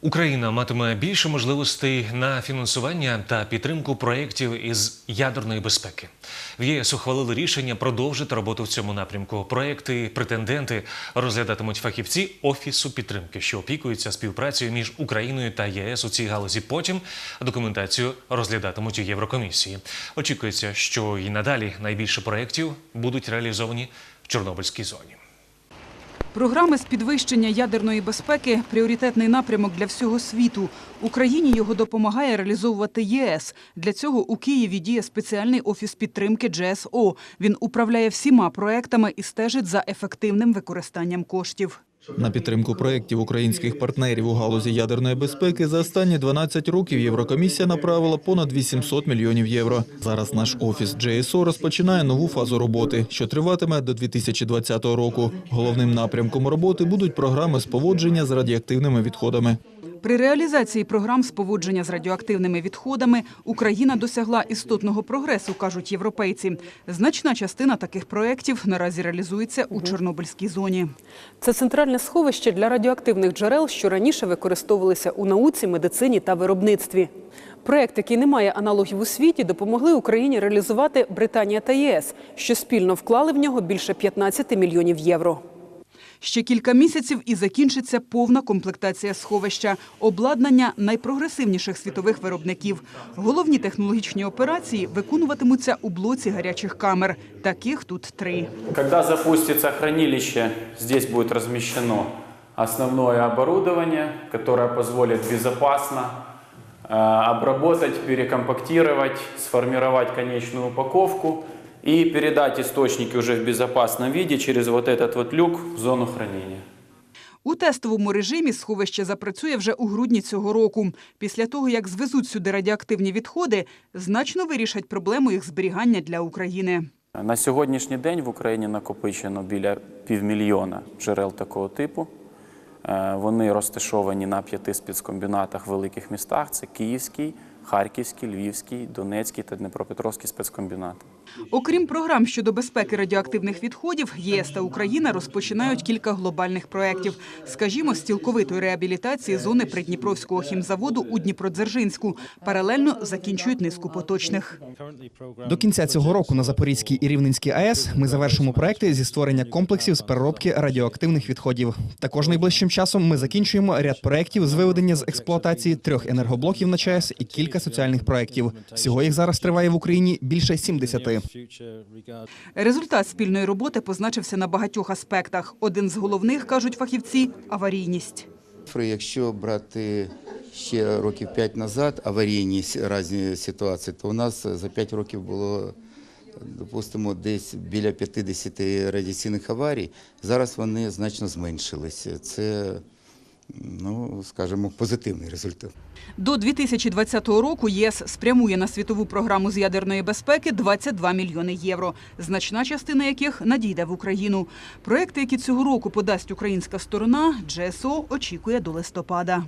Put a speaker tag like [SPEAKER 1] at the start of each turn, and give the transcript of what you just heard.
[SPEAKER 1] Україна матиме більше можливостей на фінансування та підтримку проєктів із ядерної безпеки. В ЄС ухвалили рішення продовжити роботу в цьому напрямку. Проєкти претенденти розглядатимуть фахівці офісу підтримки, що опікуються співпрацею між Україною та ЄС у цій галузі. Потім документацію розглядатимуть у Єврокомісії. Очікується, що і надалі найбільше проєктів будуть реалізовані в Чорнобильській зоні.
[SPEAKER 2] Програми з підвищення ядерної безпеки пріоритетний напрямок для всього світу. Україні його допомагає реалізовувати ЄС. Для цього у Києві діє спеціальний офіс підтримки GSO. Він управляє всіма проектами і стежить за ефективним використанням коштів.
[SPEAKER 3] На підтримку проєктів українських партнерів у галузі ядерної безпеки за останні 12 років Єврокомісія направила понад 800 мільйонів євро. Зараз наш офіс GSO розпочинає нову фазу роботи, що триватиме до 2020 року. Головним напрямком роботи будуть програми з поводження з радіоактивними відходами.
[SPEAKER 2] При реалізації програм з поводження з радіоактивними відходами Україна досягла істотного прогресу, кажуть європейці. Значна частина таких проєктів наразі реалізується у Чорнобильській зоні.
[SPEAKER 4] Це центральне сховище для радіоактивних джерел, що раніше використовувалися у науці, медицині та виробництві. Проект, який не має аналогів у світі, допомогли Україні реалізувати Британія та ЄС, що спільно вклали в нього більше 15 мільйонів євро.
[SPEAKER 2] Ще кілька місяців і закінчиться повна комплектація сховища, обладнання найпрогресивніших світових виробників. Головні технологічні операції виконуватимуться у блоці гарячих камер. Таких тут три.
[SPEAKER 5] Когда запустится хранилище, здесь будет размещено основное оборудование, которое позволит безопасно э, обработать, перекомпактировать, сформировать конечную упаковку и передать источники уже в безопасном виде через вот этот вот люк в зону хранения.
[SPEAKER 2] У тестовому режимі сховище запрацює вже у грудні цього року. Після того, як звезуть сюди радіоактивні відходи, значно вирішать проблему їх зберігання для України.
[SPEAKER 5] На сьогоднішній день в Україні накопичено біля півмільйона джерел такого типу. Е, Вони розташовані на п'яти спецкомбінатах в великих містах: це Київський, Харківський, Львівський, Донецький та Дніпропетровський спецкомбінати.
[SPEAKER 2] Окрім програм щодо безпеки радіоактивних відходів, ЄС та Україна розпочинають кілька глобальних проєктів. Скажімо, з цілковитої реабілітації зони Придніпровського хімзаводу у Дніпродзержинську. Паралельно закінчують низку поточних.
[SPEAKER 6] До кінця цього року на Запорізькій і Рівненській АЕС ми завершимо проекти зі створення комплексів з переробки радіоактивних відходів. Також найближчим часом ми закінчуємо ряд проєктів з виведення з експлуатації трьох енергоблоків на ЧАЕС і кілька соціальних проєктів. Всього їх зараз триває в Україні більше 70.
[SPEAKER 2] Результат спільної роботи позначився на багатьох аспектах. Один з головних, кажуть фахівці, аварійність.
[SPEAKER 7] Якщо брати ще років 5 назад аварійні с- різні ситуації, то у нас за 5 років було, допустимо, десь біля 50 радіаційних аварій. Зараз вони значно зменшилися. Це, ну, скажімо, позитивний результат.
[SPEAKER 2] До 2020 року ЄС спрямує на світову програму з ядерної безпеки 22 мільйони євро, значна частина яких надійде в Україну. Проекти, які цього року подасть українська сторона, GSO очікує до листопада.